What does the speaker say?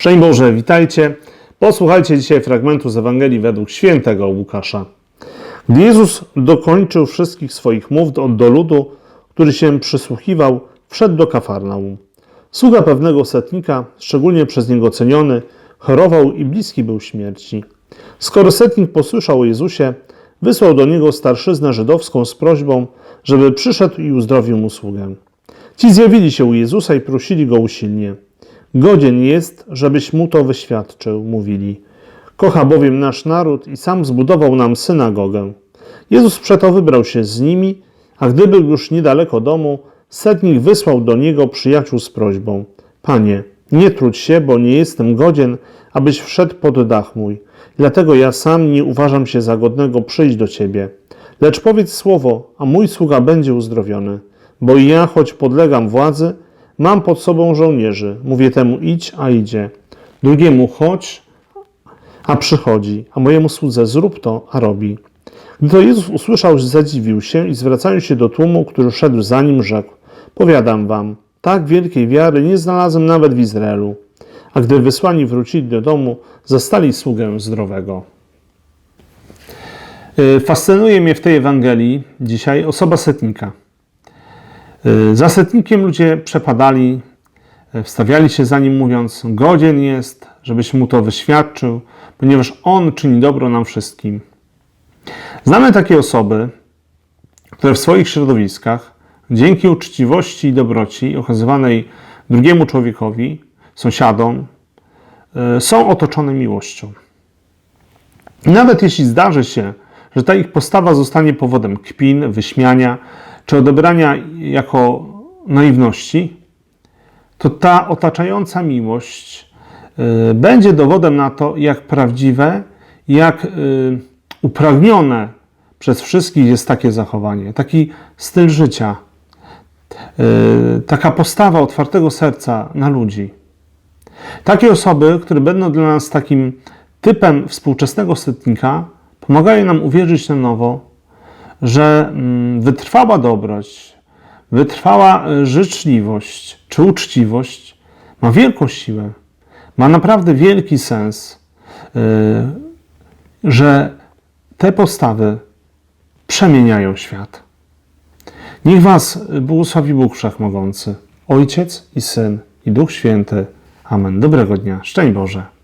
Szczęść Boże, witajcie. Posłuchajcie dzisiaj fragmentu z Ewangelii według świętego Łukasza. Gdy Jezus dokończył wszystkich swoich mów do, do ludu, który się przysłuchiwał, wszedł do Kafarnaum. Sługa pewnego setnika, szczególnie przez niego ceniony, chorował i bliski był śmierci. Skoro setnik posłyszał o Jezusie, wysłał do niego starszyznę żydowską z prośbą, żeby przyszedł i uzdrowił mu sługę. Ci zjawili się u Jezusa i prosili go usilnie. Godzien jest, żebyś mu to wyświadczył, mówili. Kocha bowiem nasz naród i sam zbudował nam synagogę. Jezus przeto wybrał się z nimi, a gdy był już niedaleko domu, setnik wysłał do niego przyjaciół z prośbą: Panie, nie trudź się, bo nie jestem godzien, abyś wszedł pod dach mój. Dlatego ja sam nie uważam się za godnego przyjść do ciebie. Lecz powiedz słowo, a mój sługa będzie uzdrowiony. Bo i ja, choć podlegam władzy, mam pod sobą żołnierzy. Mówię temu idź, a idzie. Drugiemu chodź, a przychodzi, a mojemu słudze zrób to, a robi. Gdy to Jezus usłyszał, zadziwił się i zwracając się do tłumu, który szedł za nim, rzekł: Powiadam wam, tak wielkiej wiary nie znalazłem nawet w Izraelu. A gdy wysłani wrócili do domu, zastali sługę zdrowego. Y, Fascynuje mnie w tej Ewangelii dzisiaj osoba setnika. Y, Za setnikiem ludzie przepadali, y, wstawiali się za nim, mówiąc: Godzien jest, żebyś mu to wyświadczył, ponieważ on czyni dobro nam wszystkim. Znamy takie osoby, które w swoich środowiskach, dzięki uczciwości i dobroci okazywanej drugiemu człowiekowi, sąsiadom, y, są otoczone miłością. Nawet jeśli zdarzy się, że ta ich postawa zostanie powodem kpin, wyśmiania czy odebrania jako naiwności, to ta otaczająca miłość y, będzie dowodem na to, jak prawdziwe, jak y, upragnione przez wszystkich jest takie zachowanie, taki styl życia, y, taka postawa otwartego serca na ludzi. Takie osoby, które będą dla nas takim typem współczesnego setnika, pomagają nam uwierzyć na nowo, że mm, wytrwała dobroć, wytrwała y, życzliwość czy uczciwość ma wielką siłę, ma naprawdę wielki sens, y, że te postawy przemieniają świat. Niech Was błogosławi Bóg Wszechmogący, Ojciec i Syn i Duch Święty. Amen. Dobrego dnia. Szczęść Boże.